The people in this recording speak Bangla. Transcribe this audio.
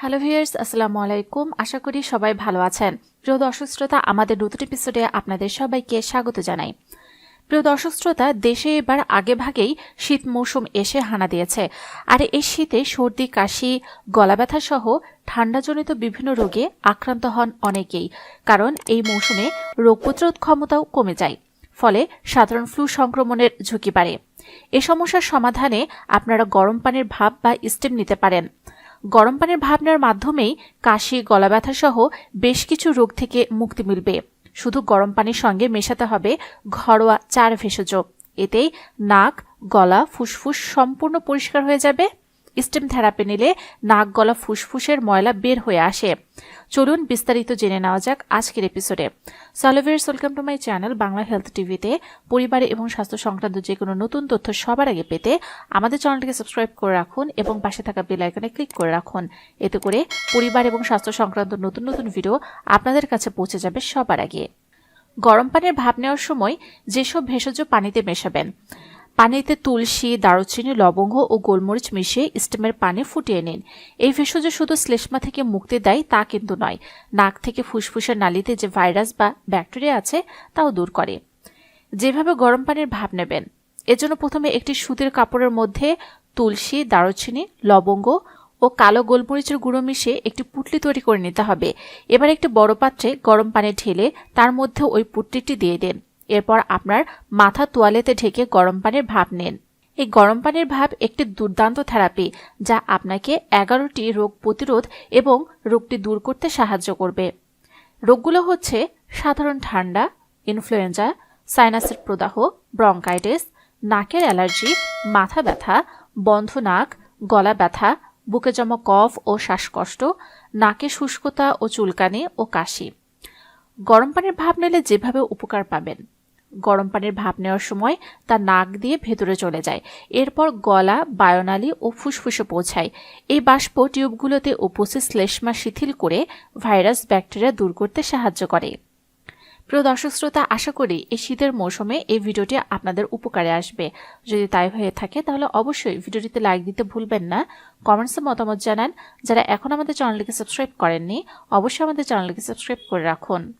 হ্যালো ভিয়ার্স আসসালামু আলাইকুম। আশা করি সবাই ভালো আছেন। প্রিয় দর্শক শ্রোতা আমাদের নতুন এপিসোডে আপনাদের সবাইকে স্বাগত জানাই। প্রিয় দর্শক শ্রোতা দেশে এবার আগে ভাগেই শীত মৌসুম এসে হানা দিয়েছে। আর এই শীতে সর্দি, কাশি গলা ব্যথা সহ ঠান্ডাজনিত বিভিন্ন রোগে আক্রান্ত হন অনেকেই। কারণ এই মৌসুমে রোগ প্রতিরোধ ক্ষমতাও কমে যায়। ফলে সাধারণ ফ্লু সংক্রমণের ঝুঁকি বাড়ে। এ সমস্যার সমাধানে আপনারা গরম পানির ভাপ বা স্টিম নিতে পারেন। গরম পানির ভাবনার মাধ্যমেই কাশি গলা ব্যথা সহ বেশ কিছু রোগ থেকে মুক্তি মিলবে। শুধু গরম পানির সঙ্গে মেশাতে হবে ঘরোয়া চার ভেষজ। এতেই নাক, গলা, ফুসফুস সম্পূর্ণ পরিষ্কার হয়ে যাবে। স্টেম থেরাপি নিলে নাক গলা ফুসফুসের ময়লা বের হয়ে আসে। চলুন বিস্তারিত জেনে নেওয়া যাক আজকের এপিসোডে সলোভিয়ার্স welcome to my channel Bangla health টিভিতে পরিবার এবং স্বাস্থ্য সংক্রান্ত যে কোনো নতুন তথ্য সবার আগে পেতে আমাদের চ্যানেলটিকে সাবস্ক্রাইব করে রাখুন এবং পাশে থাকা বেল আইকনে ক্লিক করে রাখুন। এতে করে পরিবার এবং স্বাস্থ্য সংক্রান্ত নতুন নতুন ভিডিও আপনাদের কাছে পৌঁছে যাবে সবার আগে। গরম পানির ভাপ নেওয়ার সময় যেসব ভেষজ পানিতে মেশাবেন পানিতে তুলসী, দারুচিনি, লবঙ্গ ও গোলমরিচ মিশিয়ে স্টেমের পানি ফুটিয়ে নিন। এই ভেষজ শুধু শ্লেষ্মা থেকে মুক্তি দেয় তা কিন্তু নয়, নাক থেকে ফুসফুসের নালিতে যে ভাইরাস বা ব্যাকটেরিয়া আছে তাও দূর করে। যেভাবে গরম পানির ভাব নেবেন, এজন্য প্রথমে একটি সুতির কাপড়ের মধ্যে তুলসী, দারুচিনি, লবঙ্গ ও কালো গোলমরিচের গুঁড়ো মিশিয়ে একটি পুটলি তৈরি করে নিতে হবে। এবার একটি বড় পাত্রে গরম পানি ঢেলে তার মধ্যে ওই পুটলিটি দিয়ে দিন। এরপর আপনার মাথা তোয়ালেতে ঢেকে গরম পানির ভাপ নেন। এই গরম পানির ভাব একটি দুর্দান্ত থেরাপি, যা আপনাকে এগারোটি রোগ প্রতিরোধ এবং রোগটি দূর করতে সাহায্য করবে। রোগগুলো হচ্ছে সাধারণ ঠান্ডা, ইনফ্লুয়েঞ্জা, সাইনাসের প্রদাহ, ব্রঙ্কাইটিস, নাকের অ্যালার্জি, মাথা ব্যথা, বন্ধ নাক, গলা ব্যথা, বুকে জমা কফ ও শ্বাসকষ্ট, নাকে শুষ্কতা ও চুলকানি ও কাশি। গরম পানির ভাব নিলে যেভাবে উপকার পাবেন। গরম পানির ভাপ নেওয়ার সময় তা নাক দিয়ে ভেতরে চলে যায়। এরপর গলা, বায়নালী ও ফুসফুসে পৌঁছায়। এই বাষ্প টিউবগুলোতে উপস্থিত শ্লেষ্মা শিথিল করে ভাইরাস ব্যাকটেরিয়া দূর করতে সাহায্য করে। প্রিয় দর্শক শ্রোতা, আশা করি এই শীতের মৌসুমে এই ভিডিওটি আপনাদের উপকারে আসবে। যদি তাই হয়ে থাকে, তাহলে অবশ্যই ভিডিওটিতে লাইক দিতে ভুলবেন না। কমেন্টসে মতামত জানান। যারা এখন আমাদের চ্যানেলটিকে সাবস্ক্রাইব করেননি, অবশ্যই আমাদের চ্যানেলটিকে সাবস্ক্রাইব করে রাখুন।